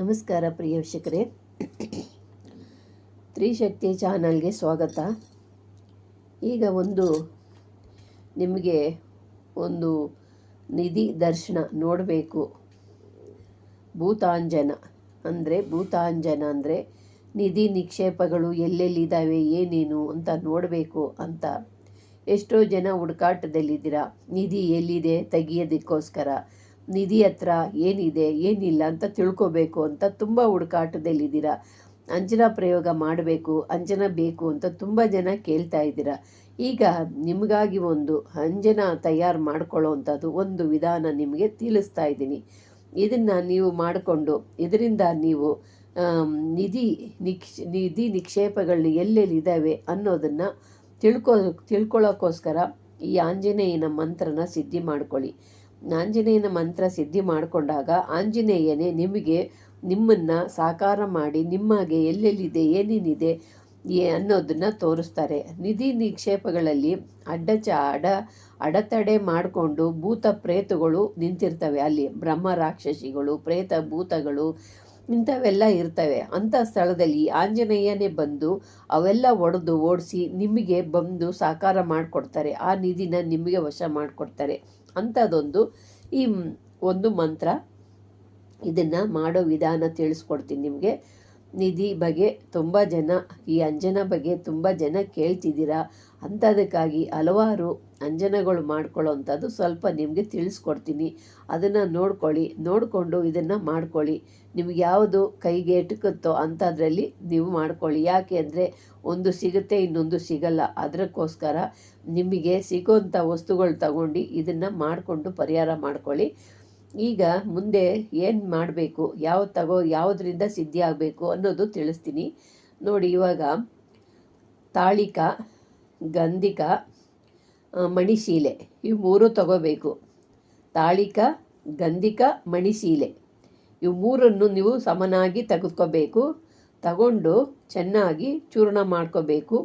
ನಮಸ್ಕಾರ ಪ್ರಿಯ ವೀಕ್ಷಕರೇ. ತ್ರಿಶಕ್ತಿ ಚಾನಲ್ಗೆ ಸ್ವಾಗತ. ಈಗ ಒಂದು ನಿಮಗೆ ಒಂದು ನಿಧಿ ದರ್ಶನ ನೋಡಬೇಕು. ಭೂತಾಂಜನ ಅಂದರೆ ಭೂತಾಂಜನ ಅಂದರೆ ನಿಧಿ ನಿಕ್ಷೇಪಗಳು ಎಲ್ಲೆಲ್ಲಿದ್ದಾವೆ, ಏನೇನು ಅಂತ ನೋಡಬೇಕು ಅಂತ. ಎಷ್ಟೋ ಜನ ಹುಡುಕಾಟದಲ್ಲಿದ್ದೀರಾ. ನಿಧಿ ಎಲ್ಲಿದೆ, ತೆಗಿಯೋದಕ್ಕೋಸ್ಕರ. ನಿಧಿ ಹತ್ರ ಏನಿದೆ, ಏನಿಲ್ಲ ಅಂತ ತಿಳ್ಕೊಬೇಕು ಅಂತ ತುಂಬ ಹುಡುಕಾಟದಲ್ಲಿದ್ದೀರಾ? ಅಂಜನ ಪ್ರಯೋಗ ಮಾಡಬೇಕು, ಅಂಜನ ಬೇಕು ಅಂತ ತುಂಬ ಜನ ಕೇಳ್ತಾ ಇದ್ದೀರಾ? ಈಗ ನಿಮಗಾಗಿ ಒಂದು ಅಂಜನ ತಯಾರು ಮಾಡ್ಕೊಳ್ಳೋವಂಥದ್ದು ಒಂದು ವಿಧಾನ ನಿಮಗೆ ತಿಳಿಸ್ತಾ ಇದ್ದೀನಿ. ಇದನ್ನು ನೀವು ಮಾಡಿಕೊಂಡು, ಇದರಿಂದ ನೀವು ನಿಧಿ ನಿಕ್ಷ ನಿಧಿ ನಿಕ್ಷೇಪಗಳು ಎಲ್ಲೆಲ್ಲಿದ್ದಾವೆ ಅನ್ನೋದನ್ನು ತಿಳ್ಕೊ ತಿಳ್ಕೊಳ್ಳೋಕ್ಕೋಸ್ಕರ ಈ ಆಂಜನೇಯನ ಮಂತ್ರನ ಸಿದ್ಧಿ ಮಾಡ್ಕೊಳ್ಳಿ. ಆಂಜನೇಯನ ಮಂತ್ರ ಸಿದ್ಧಿ ಮಾಡಿಕೊಂಡಾಗ ಆಂಜನೇಯನೇ ನಿಮಗೆ ನಿಮ್ಮನ್ನು ಸಾಕಾರ ಮಾಡಿ ನಿಮಗೆ ಎಲ್ಲೆಲ್ಲಿದೆ, ಏನೇನಿದೆ ಏ ಅನ್ನೋದನ್ನು ತೋರಿಸ್ತಾರೆ. ನಿಧಿ ನಿಕ್ಷೇಪಗಳಲ್ಲಿ ಅಡ್ಡಚ ಅಡ, ಅಡತಡೆ ಮಾಡಿಕೊಂಡು ಭೂತ ಪ್ರೇತಗಳು ನಿಂತಿರ್ತವೆ. ಅಲ್ಲಿ ಬ್ರಹ್ಮ ರಾಕ್ಷಸಿಗಳು, ಪ್ರೇತ ಭೂತಗಳು ಇಂಥವೆಲ್ಲ ಇರ್ತವೆ. ಅಂಥ ಸ್ಥಳದಲ್ಲಿ ಆಂಜನೇಯನೇ ಬಂದು ಅವೆಲ್ಲ ಒಡೆದು ಓಡಿಸಿ ನಿಮಗೆ ಬಂದು ಸಾಕಾರ ಮಾಡಿಕೊಡ್ತಾರೆ. ಆ ನಿಧಿನ ನಿಮಗೆ ವಶ ಮಾಡಿಕೊಡ್ತಾರೆ. ಅಂಥದ್ದೊಂದು ಈ ಒಂದು ಮಂತ್ರ ಇದನ್ನು ಮಾಡೋ ವಿಧಾನ ತಿಳಿಸ್ಕೊಡ್ತೀನಿ ನಿಮಗೆ. ನಿಧಿ ಬಗ್ಗೆ ತುಂಬ ಜನ, ಈ ಅಂಜನ ಬಗ್ಗೆ ತುಂಬ ಜನ ಕೇಳ್ತಿದ್ದೀರಾ? ಅಂಥದಕ್ಕಾಗಿ ಹಲವಾರು ಅಂಜನಗಳು ಮಾಡ್ಕೊಳ್ಳೋವಂಥದ್ದು ಸ್ವಲ್ಪ ನಿಮಗೆ ತಿಳಿಸ್ಕೊಡ್ತೀನಿ. ಅದನ್ನು ನೋಡ್ಕೊಳ್ಳಿ, ನೋಡಿಕೊಂಡು ಇದನ್ನು ಮಾಡ್ಕೊಳ್ಳಿ. ನಿಮ್ಗೆ ಯಾವುದು ಕೈಗೆ ಎಟುಕುತ್ತೋ ಅಂಥದ್ರಲ್ಲಿ ನೀವು ಮಾಡ್ಕೊಳ್ಳಿ. ಯಾಕೆ ಅಂದರೆ ಒಂದು ಸಿಗುತ್ತೆ, ಇನ್ನೊಂದು ಸಿಗಲ್ಲ. ಅದಕ್ಕೋಸ್ಕರ ನಿಮಗೆ ಸಿಗೋಂಥ ವಸ್ತುಗಳು ತಗೊಂಡು ಇದನ್ನು ಮಾಡಿಕೊಂಡು ಪರಿಹಾರ ಮಾಡ್ಕೊಳ್ಳಿ. ಈಗ ಮುಂದೆ ಏನು ಮಾಡಬೇಕು? ಯಾವ ತಗೋ, ಯಾವುದರಿಂದ ಸಿದ್ಧಿ ಆಗಬೇಕು ಅನ್ನೋದು ತಿಳಿಸ್ತೀನಿ. ನೋಡಿ, ಇವಾಗ ತಾಳಿಕ, ಗಂಧಿಕ ಮಣಿಶೀಲೆ, ಇವು ಮೂರು ತಗೋಬೇಕು. ತಾಳಿಕ, ಗಂಧಿಕ, ಮಣಿಶೀಲೆ, ಇವು ಮೂರನ್ನು ನೀವು ಸಮನಾಗಿ ತೆಗೆದುಕೋಬೇಕು. ತಗೊಂಡು ಚೆನ್ನಾಗಿ ಚೂರ್ಣ ಮಾಡ್ಕೋಬೇಕು.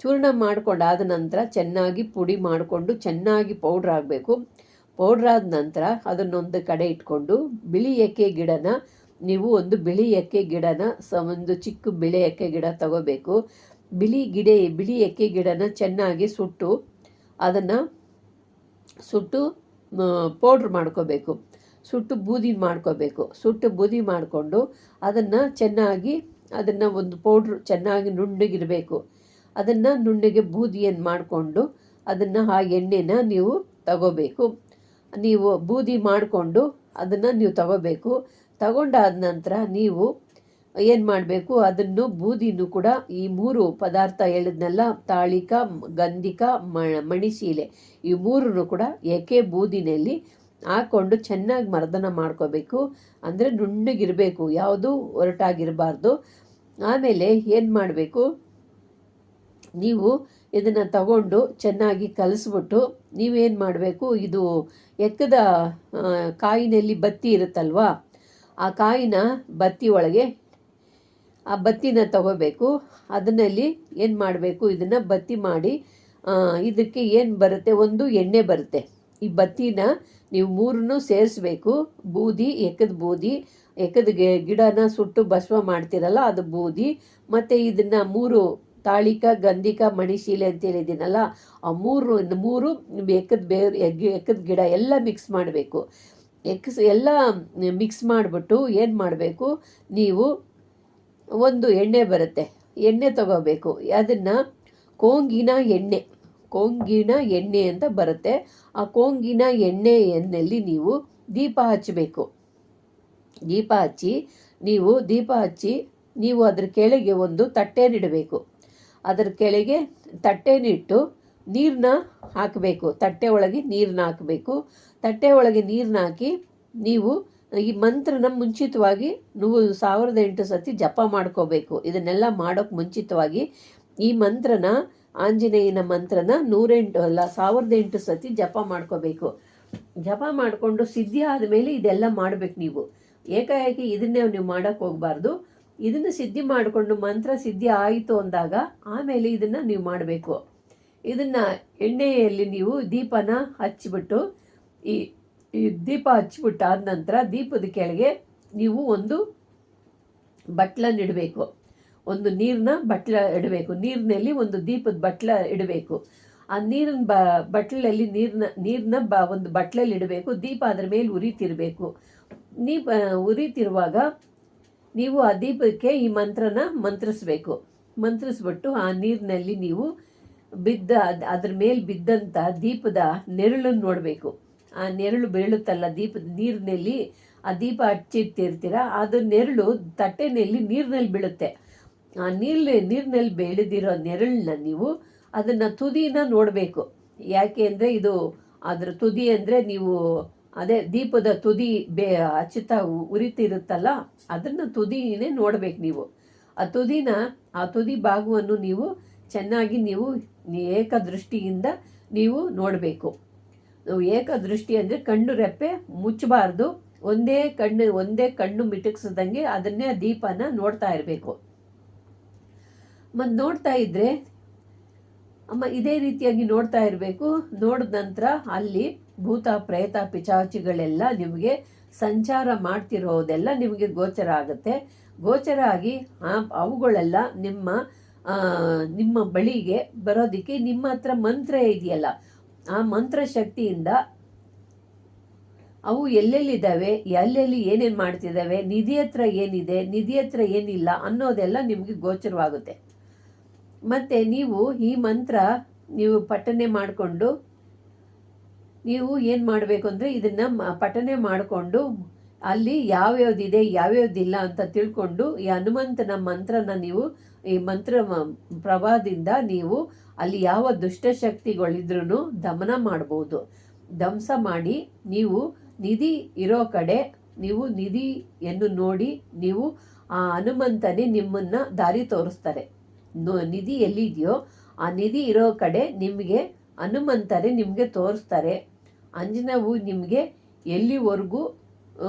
ಚೂರ್ಣ ಮಾಡ್ಕೊಂಡಾದ ನಂತರ ಚೆನ್ನಾಗಿ ಪುಡಿ ಮಾಡಿಕೊಂಡು ಚೆನ್ನಾಗಿ ಪೌಡ್ರ್ ಆಗಬೇಕು ಪೌಡ್ರ್ ಆದ ನಂತರ ಅದನ್ನೊಂದು ಕಡೆ ಇಟ್ಕೊಂಡು ಬಿಳಿ ಎಕ್ಕೆ ಗಿಡನ, ನೀವು ಒಂದು ಬಿಳಿ ಎಕ್ಕೆ ಗಿಡನ, ಸ ಒಂದು ಚಿಕ್ಕ ಬಿಳಿ ಎಕ್ಕೆ ಗಿಡ ತಗೋಬೇಕು. ಬಿಳಿ ಗಿಡ, ಬಿಳಿ ಎಕ್ಕೆ ಗಿಡನ ಚೆನ್ನಾಗಿ ಸುಟ್ಟು ಅದನ್ನು ಸುಟ್ಟು ಪೌಡ್ರ್ ಮಾಡ್ಕೋಬೇಕು. ಸುಟ್ಟು ಬೂದಿ ಮಾಡ್ಕೋಬೇಕು. ಸುಟ್ಟು ಬೂದಿ ಮಾಡಿಕೊಂಡು ಅದನ್ನು ಚೆನ್ನಾಗಿ ಅದನ್ನು ಒಂದು ಪೌಡ್ರ್ ಚೆನ್ನಾಗಿ ನುಣ್ಣಗಿರಬೇಕು. ಅದನ್ನು ನುಣ್ಣಗೆ ಬೂದಿಯನ್ನು ಮಾಡಿಕೊಂಡು ಅದನ್ನು ಆ ಎಣ್ಣೆನ ನೀವು ತಗೋಬೇಕು. ನೀವು ಬೂದಿ ಮಾಡಿಕೊಂಡು ಅದನ್ನು ನೀವು ತಗೋಬೇಕು. ತಗೊಂಡಾದ ನಂತರ ನೀವು ಏನು ಮಾಡಬೇಕು? ಅದನ್ನು ಬೂದಿನೂ ಕೂಡ ಈ ಮೂರು ಪದಾರ್ಥ ಹೇಳಿದ್ನೆಲ್ಲ, ತಾಳಿಕ, ಗಂಧಿಕ ಮಣಿಶೀಲೆ, ಈ ಮೂರನ್ನು ಕೂಡ ಏಕೆ ಬೂದಿನಲ್ಲಿ ಹಾಕ್ಕೊಂಡು ಚೆನ್ನಾಗಿ ಮರ್ದನ ಮಾಡ್ಕೋಬೇಕು? ಅಂದರೆ ನುಣ್ಣಗಿರಬೇಕು, ಯಾವುದು ಒರಟಾಗಿರಬಾರ್ದು. ಆಮೇಲೆ ಏನು ಮಾಡಬೇಕು? ನೀವು ಇದನ್ನು ತಗೊಂಡು ಚೆನ್ನಾಗಿ ಕಲಿಸ್ಬಿಟ್ಟು ನೀವೇನು ಮಾಡಬೇಕು? ಇದು ಎಕ್ಕದ ಕಾಯಿನಲ್ಲಿ ಬತ್ತಿ ಇರುತ್ತಲ್ವಾ? ಆ ಕಾಯಿನ ಬತ್ತಿ ಒಳಗೆ ಆ ಬತ್ತಿನ ತಗೋಬೇಕು. ಅದನ್ನಲ್ಲಿ ಏನು ಮಾಡಬೇಕು? ಇದನ್ನು ಬತ್ತಿ ಮಾಡಿ ಇದಕ್ಕೆ ಏನು ಬರುತ್ತೆ? ಒಂದು ಎಣ್ಣೆ ಬರುತ್ತೆ. ಈ ಬತ್ತಿನ ನೀವು ಮೂರನ್ನು ಸೇರಿಸ್ಬೇಕು. ಬೂದಿ, ಎಕ್ಕದ ಬೂದಿ, ಎಕ್ಕದ ಗಿಡನ ಸುಟ್ಟು ಬಸವ ಮಾಡ್ತಿರಲ್ಲ, ಅದು ಬೂದಿ, ಮತ್ತು ಇದನ್ನು ಮೂರು ತಾಳಿಕ, ಗಂಧಿಕ, ಮಣಿಶೀಲೆ ಅಂತ ಹೇಳಿದ್ದೀನಲ್ಲ, ಆ ಮೂರು ಮೂರು ಎಕ್ಕದ ಬೇರು ಎಕ್ಕದ ಗಿಡ ಎಲ್ಲ ಮಿಕ್ಸ್ ಮಾಡಬೇಕು. ಎಕ್ಸ್ ಎಲ್ಲ ಮಿಕ್ಸ್ ಮಾಡಿಬಿಟ್ಟು ಏನು ಮಾಡಬೇಕು? ನೀವು ಒಂದು ಎಣ್ಣೆ ಬರುತ್ತೆ. ಎಣ್ಣೆ ತಗೋಬೇಕು. ಅದನ್ನು ಕೋಂಗಿನ ಎಣ್ಣೆ ಕೋಂಗಿನ ಎಣ್ಣೆ ಅಂತ ಬರುತ್ತೆ. ಆ ಕೋಂಗಿನ ಎಣ್ಣೆ ಎಣ್ಣೆಯಲ್ಲಿ ನೀವು ದೀಪ ಹಚ್ಚಬೇಕು. ದೀಪ ಹಚ್ಚಿ, ನೀವು ದೀಪ ಹಚ್ಚಿ, ನೀವು ಅದ್ರ ಕೆಳಗೆ ಒಂದು ತಟ್ಟೆನಿಡಬೇಕು ಅದರ ಕೆಳಗೆ ತಟ್ಟೆನಿಟ್ಟು ನೀರನ್ನ ಹಾಕಬೇಕು. ತಟ್ಟೆ ಒಳಗೆ ನೀರನ್ನ ಹಾಕಬೇಕು. ತಟ್ಟೆ ಒಳಗೆ ನೀರನ್ನ ಹಾಕಿ ನೀವು ಈ ಮಂತ್ರನ ಮುಂಚಿತವಾಗಿ ನೀವು ಸಾವಿರದ ಎಂಟು ಸತಿ ಜಪ ಮಾಡ್ಕೋಬೇಕು. ಇದನ್ನೆಲ್ಲ ಮಾಡೋಕ್ಕೆ ಮುಂಚಿತವಾಗಿ ಈ ಮಂತ್ರನ, ಆಂಜನೇಯನ ಮಂತ್ರನ ನೂರೆಂಟು ಅಲ್ಲ, ಸಾವಿರದ ಎಂಟು ಸತಿ ಜಪ ಮಾಡ್ಕೋಬೇಕು. ಜಪ ಮಾಡಿಕೊಂಡು ಸಿದ್ಧಿ ಆದಮೇಲೆ ಇದೆಲ್ಲ ಮಾಡಬೇಕು ನೀವು. ಏಕಾಏಕಿ ಇದನ್ನೇ ನೀವು ಮಾಡೋಕ್ಕೆ ಹೋಗಬಾರ್ದು. ಇದನ್ನು ಸಿದ್ಧಿ ಮಾಡಿಕೊಂಡು ಮಂತ್ರ ಸಿದ್ಧಿ ಆಯಿತು ಅಂದಾಗ ಆಮೇಲೆ ಇದನ್ನು ನೀವು ಮಾಡಬೇಕು. ಇದನ್ನು ಎಣ್ಣೆಯಲ್ಲಿ ನೀವು ದೀಪನ ಹಚ್ಚಿಬಿಟ್ಟು, ಈ ಈ ದೀಪ ಹಚ್ಬಿಟ್ಟು ಆದ ನಂತರ ದೀಪದ ಕೆಳಗೆ ನೀವು ಒಂದು ಬಟ್ಲ ಇಡಬೇಕು. ಒಂದು ನೀರನ್ನ ಬಟ್ಲ ಇಡಬೇಕು. ನೀರಿನಲ್ಲಿ ಒಂದು ದೀಪದ ಬಟ್ಲ ಇಡಬೇಕು. ಆ ನೀರಿನ ಬ, ಬಟ್ಲಲ್ಲಿ ನೀರನ್ನ ನೀರನ್ನ ಬ, ಒಂದು ಬಟ್ಲಲ್ಲಿ ಇಡಬೇಕು. ದೀಪ ಅದರ ಮೇಲೆ ಉರಿತಿರಬೇಕು. ದೀಪ ಉರಿತಿರುವಾಗ ನೀವು ಆ ದೀಪಕ್ಕೆ ಈ ಮಂತ್ರನ ಮಂತ್ರಿಸ್ಬೇಕು. ಮಂತ್ರಿಸ್ಬಿಟ್ಟು ಆ ನೀರಿನಲ್ಲಿ ನೀವು ಬಿದ್ದ ಅದ್- ಅದ್ರ ಮೇಲೆ ಬಿದ್ದಂಥ ದೀಪದ ನೆರಳನ್ನು ನೋಡಬೇಕು. ಆ ನೆರಳು ಬೀಳುತ್ತಲ್ಲ ದೀಪದ ನೀರಿನಲ್ಲಿ, ಆ ದೀಪ ಹಚ್ಚಿಟ್ಟಿರ್ತೀರ, ಅದು ನೆರಳು ತಟ್ಟೆನಲ್ಲಿ ನೀರಿನಲ್ಲಿ ಬೀಳುತ್ತೆ. ಆ ನೀರ್ ನೀರಿನಲ್ಲಿ ಬೆಳೆದಿರೋ ನೆರಳನ್ನ ನೀವು ಅದನ್ನು ತುದಿನ ನೋಡಬೇಕು. ಯಾಕೆ ಅಂದರೆ ಇದು, ಅದರ ತುದಿ ಅಂದರೆ ನೀವು ಅದೇ ದೀಪದ ತುದಿ ಬೇ ಅಚ್ಚುತ್ತ ಉರಿತಿರುತ್ತಲ್ಲ, ಅದನ್ನು ತುದಿನೇ ನೋಡ್ಬೇಕು ನೀವು. ಆ ತುದಿನ, ಆ ತುದಿ ಭಾಗವನ್ನು ನೀವು ಚೆನ್ನಾಗಿ ನೀವು ಏಕದೃಷ್ಟಿಯಿಂದ ನೀವು ನೋಡಬೇಕು. ಏಕದೃಷ್ಟಿ ಅಂದರೆ ಕಣ್ಣು ರೆಪ್ಪೆ ಮುಚ್ಚಬಾರ್ದು. ಒಂದೇ ಕಣ್ಣು ಒಂದೇ ಕಣ್ಣು ಮಿಟುಕ್ಸದಂಗೆ ಅದನ್ನೇ ದೀಪನ ನೋಡ್ತಾ ಇರಬೇಕು. ಮತ್ತು ನೋಡ್ತಾ ಇದ್ರೆ, ಅಮ್ಮ ಇದೇ ರೀತಿಯಾಗಿ ನೋಡ್ತಾ ಇರಬೇಕು. ನೋಡಿದ ನಂತರ ಅಲ್ಲಿ ಭೂತ, ಪ್ರೇತ ಪಿಚಾಚಿಗಳೆಲ್ಲ ನಿಮಗೆ ಸಂಚಾರ ಮಾಡ್ತಿರೋದೆಲ್ಲ ನಿಮಗೆ ಗೋಚರ ಆಗುತ್ತೆ. ಗೋಚರ ಆಗಿ ಅವುಗಳೆಲ್ಲ ನಿಮ್ಮ ನಿಮ್ಮ ಬಳಿಗೆ ಬರೋದಕ್ಕೆ ನಿಮ್ಮ ಹತ್ರ ಮಂತ್ರ ಇದೆಯಲ್ಲ, ಆ ಮಂತ್ರ ಶಕ್ತಿಯಿಂದ ಅವು ಎಲ್ಲೆಲ್ಲಿದ್ದಾವೆ, ಎಲ್ಲೆಲ್ಲಿ ಏನೇನು ಮಾಡ್ತಿದ್ದಾವೆ, ನಿಧಿ ಹತ್ರ ಏನಿದೆ, ನಿಧಿ ಹತ್ರ ಏನಿಲ್ಲ ಅನ್ನೋದೆಲ್ಲ ನಿಮಗೆ ಗೋಚರವಾಗುತ್ತೆ. ಮತ್ತು ನೀವು ಈ ಮಂತ್ರ ನೀವು ಪಠನೆ ಮಾಡಿಕೊಂಡು ನೀವು ಏನು ಮಾಡಬೇಕು ಅಂದರೆ ಇದನ್ನು ಪಠನೆ ಮಾಡಿಕೊಂಡು ಅಲ್ಲಿ ಯಾವ್ಯಾವ್ದಿದೆ, ಯಾವ್ಯಾವ್ದಿಲ್ಲ ಅಂತ ತಿಳ್ಕೊಂಡು ಈ ಹನುಮಂತನ ಮಂತ್ರನ ನೀವು, ಈ ಮಂತ್ರ ಪ್ರಭಾದಿಂದ ನೀವು ಅಲ್ಲಿ ಯಾವ ದುಷ್ಟಶಕ್ತಿಗಳಿದ್ರೂ ದಮನ ಮಾಡ್ಬೋದು. ಧ್ವಂಸ ಮಾಡಿ ನೀವು ನಿಧಿ ಇರೋ ಕಡೆ ನೀವು ನಿಧಿಯನ್ನು ನೋಡಿ ನೀವು ಆ ಹನುಮಂತನೇ ನಿಮ್ಮನ್ನು ದಾರಿ ತೋರಿಸ್ತಾರೆ. ನಿಧಿ ಎಲ್ಲಿದೆಯೋ ಆ ನಿಧಿ ಇರೋ ಕಡೆ ನಿಮಗೆ ಹನುಮಂತನೇ ನಿಮಗೆ ತೋರಿಸ್ತಾರೆ. ಅಂಜನವು ನಿಮಗೆ ಎಲ್ಲಿವರೆಗೂ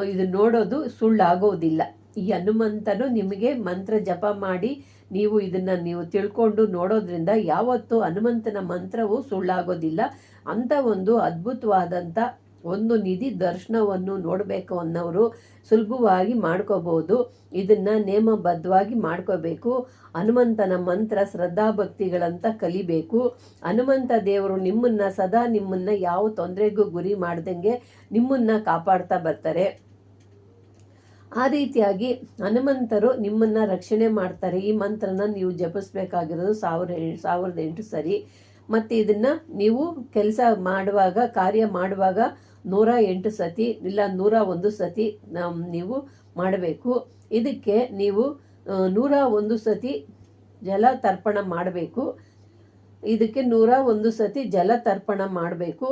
ಇದು ನೋಡೋದು ಸುಳ್ಳಾಗೋದಿಲ್ಲ. ಈ ಹನುಮಂತನು ನಿಮಗೆ ಮಂತ್ರ ಜಪ ಮಾಡಿ ನೀವು ಇದನ್ನು ನೀವು ತಿಳ್ಕೊಂಡು ನೋಡೋದ್ರಿಂದ ಯಾವತ್ತೂ ಹನುಮಂತನ ಮಂತ್ರವು ಸುಳ್ಳಾಗೋದಿಲ್ಲ. ಅಂಥ ಒಂದು ಅದ್ಭುತವಾದಂಥ ಒಂದು ನಿಧಿ ದರ್ಶನವನ್ನು ನೋಡಬೇಕು ಅನ್ನೋರು ಸುಲಭವಾಗಿ ಮಾಡ್ಕೋಬಹುದು. ಇದನ್ನು ನೇಮಬದ್ಧವಾಗಿ ಮಾಡ್ಕೋಬೇಕು. ಹನುಮಂತನ ಮಂತ್ರ ಶ್ರದ್ಧಾಭಕ್ತಿಗಳಂತ ಕಲಿಬೇಕು. ಹನುಮಂತ ದೇವರು ನಿಮ್ಮನ್ನ ಸದಾ ನಿಮ್ಮನ್ನ ಯಾವ ತೊಂದರೆಗೂ ಗುರಿ ಮಾಡ್ದಂಗೆ ನಿಮ್ಮನ್ನ ಕಾಪಾಡ್ತಾ ಬರ್ತಾರೆ. ಆ ರೀತಿಯಾಗಿ ಹನುಮಂತರು ನಿಮ್ಮನ್ನ ರಕ್ಷಣೆ ಮಾಡ್ತಾರೆ. ಈ ಮಂತ್ರನ ನೀವು ಜಪಿಸ್ಬೇಕಾಗಿರೋದು ಸಾವಿರ ಸಾವಿರದ ಎಂಟು ಸರಿ. ಮತ್ತು ಇದನ್ನ ನೀವು ಕೆಲಸ ಮಾಡುವಾಗ, ಕಾರ್ಯ ಮಾಡುವಾಗ ನೂರ ಎಂಟು ಸತಿ ಇಲ್ಲ ನೂರ ಒಂದು ಸತಿ ನೀವು ಮಾಡಬೇಕು. ಇದಕ್ಕೆ ನೀವು ನೂರ ಒಂದು ಸತಿ ಜಲ ತರ್ಪಣ ಮಾಡಬೇಕು. ಇದಕ್ಕೆ ನೂರ ಒಂದು ಸತಿ ಜಲ ತರ್ಪಣ ಮಾಡಬೇಕು.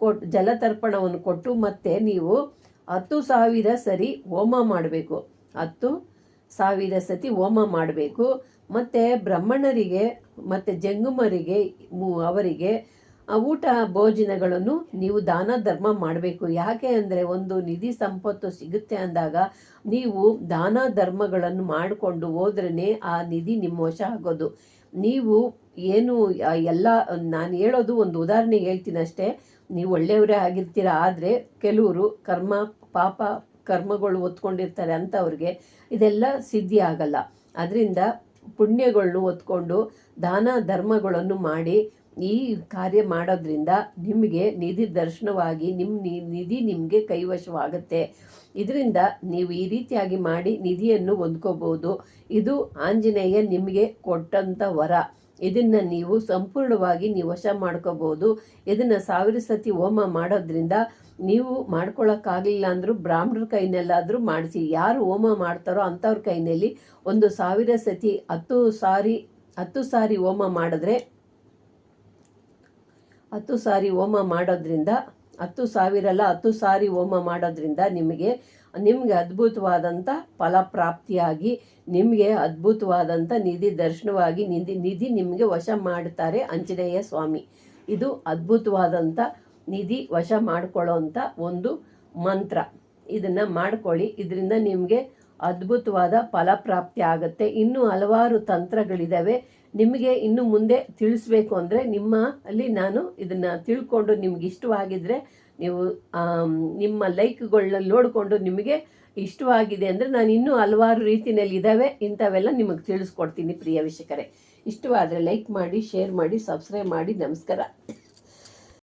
ಕೊಟ್ ಜಲತರ್ಪಣವನ್ನು ಕೊಟ್ಟು ಮತ್ತೆ ನೀವು ಹತ್ತು ಸಾವಿರ ಸರಿ ಹೋಮ ಮಾಡಬೇಕು. ಹತ್ತು ಸಾವಿರ ಸತಿ ಹೋಮ ಮಾಡಬೇಕು. ಮತ್ತು ಬ್ರಾಹ್ಮಣರಿಗೆ, ಮತ್ತು ಜಂಗುಮರಿಗೆ ಅವರಿಗೆ ಊಟ ಭೋಜನಗಳನ್ನು ನೀವು ದಾನ, ಧರ್ಮ ಮಾಡಬೇಕು. ಯಾಕೆ ಅಂದರೆ ಒಂದು ನಿಧಿ ಸಂಪತ್ತು ಸಿಗುತ್ತೆ ಅಂದಾಗ ನೀವು ದಾನ, ಧರ್ಮಗಳನ್ನು ಮಾಡಿಕೊಂಡು ಹೋದ್ರೇ ಆ ನಿಧಿ ನಿಮ್ಮ ವಶ ಆಗೋದು. ನೀವು ಏನು, ಆ ಎಲ್ಲ, ನಾನು ಹೇಳೋದು ಒಂದು ಉದಾಹರಣೆಗೆ ಹೇಳ್ತೀನಿ ಅಷ್ಟೇ ನೀವು ಒಳ್ಳೆಯವರೇ ಆಗಿರ್ತೀರ ಆದರೆ ಕೆಲವರು ಕರ್ಮ, ಪಾಪ ಕರ್ಮಗಳು ಒತ್ಕೊಂಡಿರ್ತಾರೆ ಅಂಥವ್ರಿಗೆ ಇದೆಲ್ಲ ಸಿದ್ಧಿ ಆಗಲ್ಲ. ಅದರಿಂದ ಪುಣ್ಯಗಳನ್ನು ಒತ್ಕೊಂಡು ದಾನ, ಧರ್ಮಗಳನ್ನು ಮಾಡಿ ಈ ಕಾರ್ಯ ಮಾಡೋದ್ರಿಂದ ನಿಮಗೆ ನಿಧಿ ದರ್ಶನವಾಗಿ ನಿಮ್ಮ ನಿಧಿ ನಿಮಗೆ ಕೈವಶವಾಗುತ್ತೆ. ಇದರಿಂದ ನೀವು ಈ ರೀತಿಯಾಗಿ ಮಾಡಿ ನಿಧಿಯನ್ನು ಹೊಂದ್ಕೋಬಹುದು. ಇದು ಆಂಜನೇಯ ನಿಮಗೆ ಕೊಟ್ಟಂಥ ವರ. ಇದನ್ನ ನೀವು ಸಂಪೂರ್ಣವಾಗಿ ನೀವು ವಶ ಮಾಡ್ಕೋಬಹುದು. ಇದನ್ನ ಸಾವಿರ ಸತಿ ಹೋಮ ಮಾಡೋದ್ರಿಂದ ನೀವು ಮಾಡ್ಕೊಳಕ್ಕಾಗಲಿಲ್ಲ ಅಂದ್ರೂ ಬ್ರಾಹ್ಮಣರ ಕೈನಲ್ಲಾದರೂ ಮಾಡಿಸಿ. ಯಾರು ಹೋಮ ಮಾಡ್ತಾರೋ ಅಂಥವ್ರ ಕೈನಲ್ಲಿ ಒಂದು ಸಾವಿರ ಸತಿ ಹತ್ತು ಸಾರಿ ಹತ್ತು ಸಾರಿ ಹೋಮ ಮಾಡಿದ್ರೆ ಹತ್ತು ಸಾರಿ ಹೋಮ ಮಾಡೋದ್ರಿಂದ, ಹತ್ತು ಸಾವಿರ ಅಲ್ಲ, ಹತ್ತು ಸಾರಿ ಹೋಮ ಮಾಡೋದ್ರಿಂದ ನಿಮಗೆ ನಿಮಗೆ ಅದ್ಭುತವಾದಂಥ ಫಲಪ್ರಾಪ್ತಿಯಾಗಿ, ನಿಮಗೆ ಅದ್ಭುತವಾದಂಥ ನಿಧಿ ದರ್ಶನವಾಗಿ ನಿಧಿ ನಿಧಿ ನಿಮಗೆ ವಶ ಮಾಡ್ತಾರೆ ಆಂಜನೇಯ ಸ್ವಾಮಿ. ಇದು ಅದ್ಭುತವಾದಂಥ ನಿಧಿ ವಶ ಮಾಡಿಕೊಳ್ಳೋವಂಥ ಒಂದು ಮಂತ್ರ. ಇದನ್ನು ಮಾಡ್ಕೊಳ್ಳಿ. ಇದರಿಂದ ನಿಮಗೆ ಅದ್ಭುತವಾದ ಫಲಪ್ರಾಪ್ತಿ ಆಗುತ್ತೆ. ಇನ್ನೂ ಹಲವಾರು ತಂತ್ರಗಳಿದ್ದಾವೆ ನಿಮಗೆ ಇನ್ನು ಮುಂದೆ ತಿಳಿಸ್ಬೇಕು ಅಂದರೆ ನಿಮ್ಮ ಅಲ್ಲಿ ನಾನು ಇದನ್ನು ತಿಳ್ಕೊಂಡು ನಿಮ್ಗೆ ಇಷ್ಟವಾಗಿದ್ರೆ ನೀವು ನಿಮ್ಮ ಲೈಕ್ಗಳನ್ನ ನೋಡಿಕೊಂಡು ನಿಮಗೆ ಇಷ್ಟವಾಗಿದೆ ಅಂದರೆ ನಾನು ಇನ್ನೂ ಹಲವಾರು ರೀತಿಯಲ್ಲಿ ಇದ್ದಾವೆ ಇಂಥವೆಲ್ಲ ನಿಮಗೆ ತಿಳಿಸ್ಕೊಡ್ತೀನಿ ಪ್ರಿಯ ವೀಕ್ಷಕರೇ. ಇಷ್ಟವಾದರೆ ಲೈಕ್ ಮಾಡಿ, ಶೇರ್ ಮಾಡಿ, ಸಬ್ಸ್ಕ್ರೈಬ್ ಮಾಡಿ, ನಮಸ್ಕಾರ.